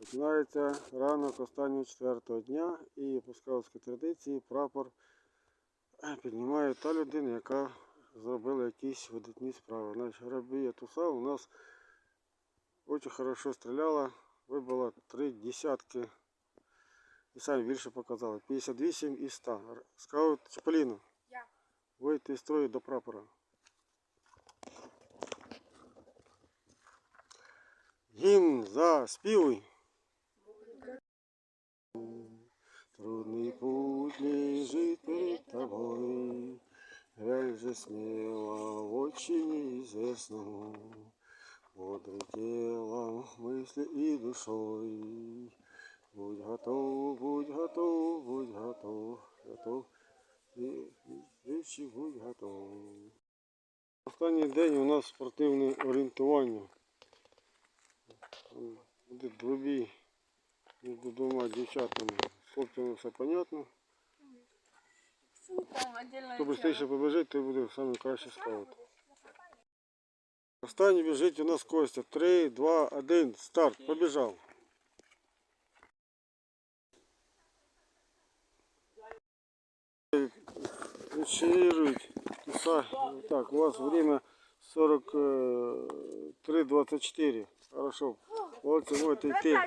Починається ранок останнього четвертого дня і по скаутській традиції прапор е, піднімає та людина, яка зробила якісь видатні справи. Значить, Рабія Туса у нас дуже хорошо стріляла, вибила три десятки і самі більше показали. 58 і 100. Скаут Чаполіно. Я. Вийти з строю до прапора. Гімн заспівуй. Трудный путь лежит перед тобой, Глянь же смело в очи неизвестному, Бодрый телом, мысли и душой. Будь готов, будь готов, будь готов, готов, і двічі будь готов. Останній день у нас спортивне орієнтування. Буде двобій між двома дівчатами. З хлопцями все понятно. Там отдельная Хто тема. швидше побіжить, той буде найкращий скаут. Останній біжить у нас Костя. 3, 2, 1, старт. Побіжав. Иншинирует. Так, у вас время 43.24. Хорошо. Вот можете йти.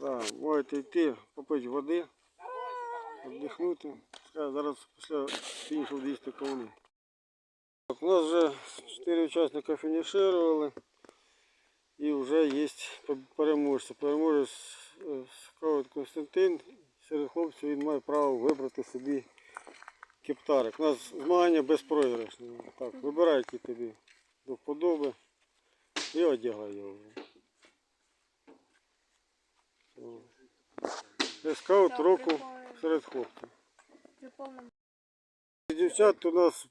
Да, можете йти, попити води, віддихнути. Зараз після фінішу 200 км. Так, у нас вже 4 учасника фінішували і вже є переможці. Переможець е, Константин. Серед хлопців він має право вибрати собі кептарик. У нас змагання безпроіграшне. Так, вибирай який тобі до вподоби і одягай його. вже. Все. Скаут року серед хлопців. Дівчат у нас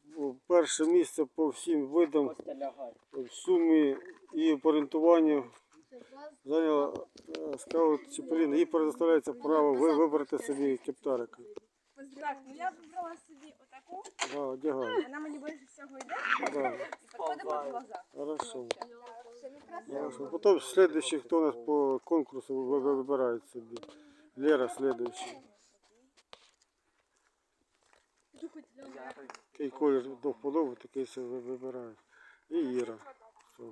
перше місце по всім видам в сумі і по орієнтуванню зайняла е, скаут Чепеліна. Їй предоставляється право вибрати собі кептарика. Так, ну я вибрала собі отаку. Да. Вона мені більше всього йде. Да. І підходить під глаза. Хорошо. Хорошо. Потім следующий, хто у нас по конкурсу ви- ви- вибирає собі. Лера следующий. Який колір до вподоби, такий себе ви- І Іра. Все.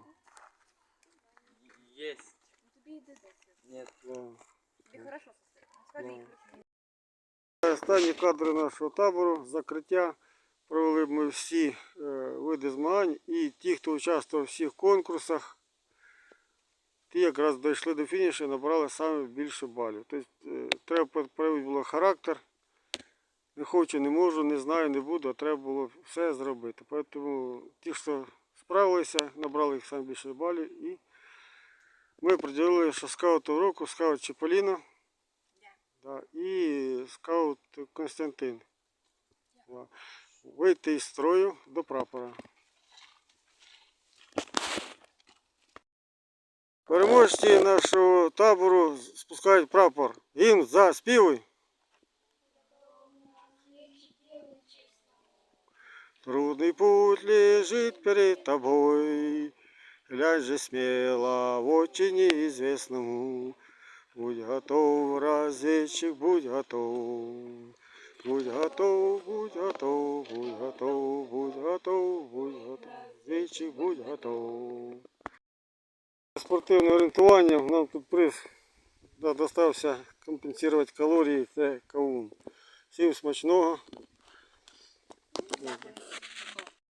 Есть. Тобі йде десь. Нет. Да. Тобі хорошо состоїть. Скажи їй. Останні кадри нашого табору, закриття. Провели ми всі е, види змагань і ті, хто участвував в всіх конкурсах, ті якраз дійшли до фінішу і набрали саме більше балів. Тобто е, треба проявити було характер. Не хочу, не можу, не знаю, не буду, а треба було все зробити. Тому ті, хто справилися, набрали їх саме більше балів. І ми приділили, що скаут року, скаут Чеполіна. Да, і скаут Константин. Да. Вийти із строю до прапора. Переможці нашого табору спускають прапор. Гімн заспівуй. Трудный путь лежит перед тобой. Глянь же смело в очи неизвестному. Будь готов, разведчик, будь готов. Будь готов, будь готов, будь готов, будь готов, будь готов. Разведчик, будь готов. Спортивне орієнтування нам тут приз да, достався компенсувати калорії, це кавун. Всім смачного.